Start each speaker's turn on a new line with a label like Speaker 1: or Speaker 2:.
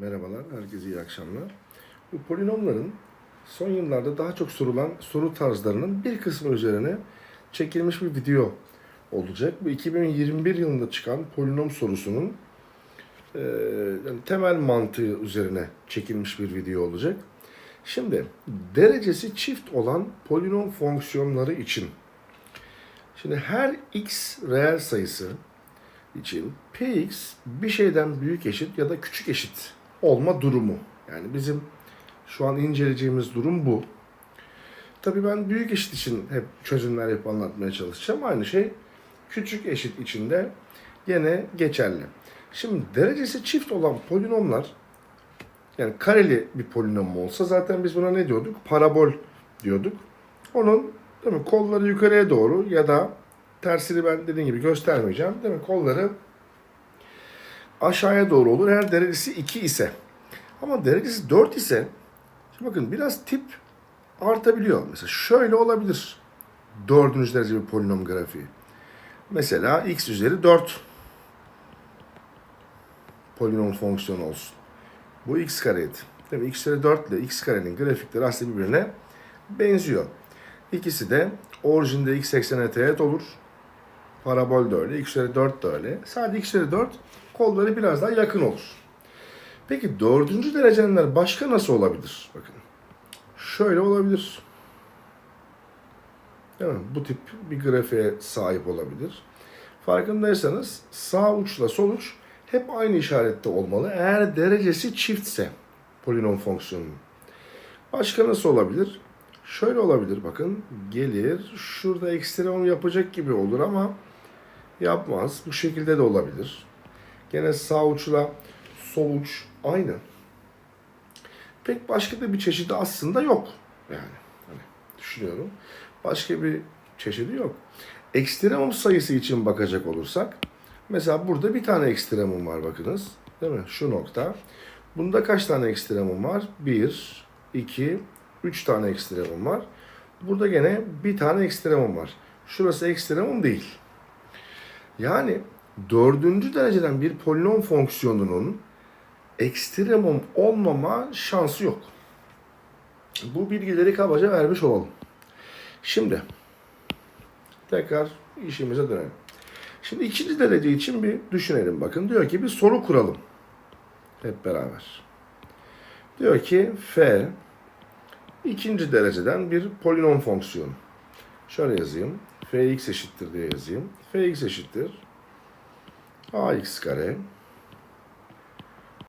Speaker 1: Merhabalar, herkese iyi akşamlar. Bu polinomların son yıllarda daha çok sorulan soru tarzlarının bir kısmı üzerine çekilmiş bir video olacak. Bu 2021 yılında çıkan polinom sorusunun e, yani temel mantığı üzerine çekilmiş bir video olacak. Şimdi derecesi çift olan polinom fonksiyonları için şimdi her x reel sayısı için px bir şeyden büyük eşit ya da küçük eşit olma durumu. Yani bizim şu an inceleyeceğimiz durum bu. Tabii ben büyük eşit için hep çözümler yapıp anlatmaya çalışacağım. Aynı şey küçük eşit için de gene geçerli. Şimdi derecesi çift olan polinomlar yani kareli bir polinom olsa zaten biz buna ne diyorduk? Parabol diyorduk. Onun değil mi, kolları yukarıya doğru ya da tersini ben dediğim gibi göstermeyeceğim. Değil mi? Kolları aşağıya doğru olur eğer derecesi 2 ise. Ama derecesi 4 ise şimdi bakın biraz tip artabiliyor. Mesela şöyle olabilir. Dördüncü derece bir polinom grafiği. Mesela x üzeri 4 polinom fonksiyonu olsun. Bu x kareydi. Değil mi? x üzeri 4 ile x karenin grafikleri aslında birbirine benziyor. İkisi de orijinde x eksene teğet olur. Parabol de öyle. x üzeri 4 de öyle. Sadece x üzeri 4 kolları biraz daha yakın olur. Peki dördüncü dereceler başka nasıl olabilir? Bakın. Şöyle olabilir. Değil mi? Bu tip bir grafiğe sahip olabilir. Farkındaysanız sağ uçla sol uç hep aynı işarette olmalı. Eğer derecesi çiftse polinom fonksiyonunun. Başka nasıl olabilir? Şöyle olabilir bakın. Gelir şurada ekstremum yapacak gibi olur ama yapmaz. Bu şekilde de olabilir. Gene sağ uçla sol uç aynı. Pek başka da bir çeşidi aslında yok. Yani hani düşünüyorum. Başka bir çeşidi yok. Ekstremum sayısı için bakacak olursak mesela burada bir tane ekstremum var bakınız. Değil mi? Şu nokta. Bunda kaç tane ekstremum var? 1, 2, 3 tane ekstremum var. Burada gene bir tane ekstremum var. Şurası ekstremum değil. Yani dördüncü dereceden bir polinom fonksiyonunun ekstremum olmama şansı yok. Bu bilgileri kabaca vermiş olalım. Şimdi tekrar işimize dönelim. Şimdi ikinci derece için bir düşünelim bakın. Diyor ki bir soru kuralım. Hep beraber. Diyor ki f ikinci dereceden bir polinom fonksiyonu. Şöyle yazayım. fx eşittir diye yazayım. fx eşittir ax kare